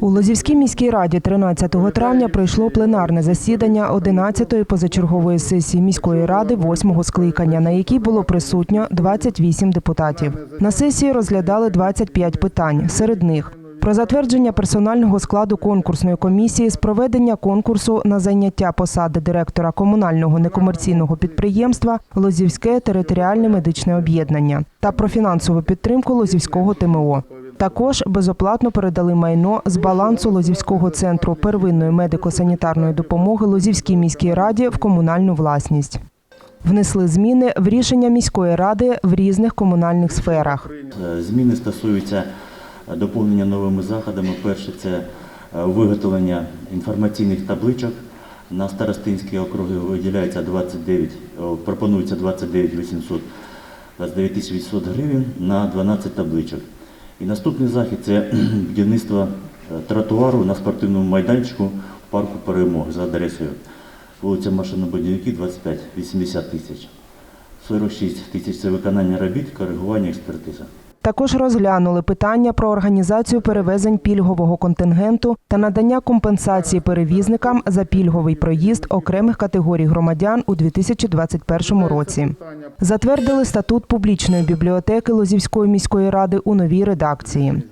У Лозівській міській раді 13 травня пройшло пленарне засідання 11-ї позачергової сесії міської ради 8-го скликання, на якій було присутньо 28 депутатів. На сесії розглядали 25 питань. Серед них про затвердження персонального складу конкурсної комісії з проведення конкурсу на зайняття посади директора комунального некомерційного підприємства Лозівське територіальне медичне об'єднання та про фінансову підтримку Лозівського ТМО. Також безоплатно передали майно з балансу Лозівського центру первинної медико-санітарної допомоги Лозівській міській раді в комунальну власність. Внесли зміни в рішення міської ради в різних комунальних сферах. Е, Зміни стосуються е, доповнення новими заходами. Перше це е, виготовлення інформаційних табличок. На старостинські округи виділяється 29, пропонується 29 800, 29 800 гривень на 12 табличок. І наступний захід це будівництво е, тротуару на спортивному майданчику в парку Перемоги за адресою вулиця Машинобудівників, 25, 80 тисяч. 46 тисяч це виконання робіт, коригування експертиза. Також розглянули питання про організацію перевезень пільгового контингенту та надання компенсації перевізникам за пільговий проїзд окремих категорій громадян у 2021 році. Затвердили статут публічної бібліотеки Лозівської міської ради у новій редакції.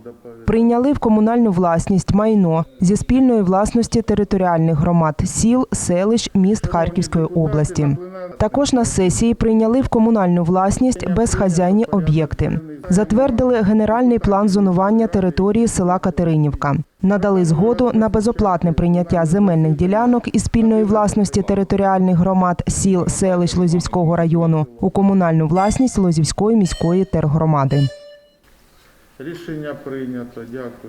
Прийняли в комунальну власність майно зі спільної власності територіальних громад сіл, селищ, міст Харківської області. Також на сесії прийняли в комунальну власність безхазяйні об'єкти. Затвердили генеральний план зонування території села Катеринівка. Надали згоду на безоплатне прийняття земельних ділянок із спільної власності територіальних громад сіл, селищ Лозівського району у комунальну власність Лозівської міської тергромади. Рішення прийнято. Дякую.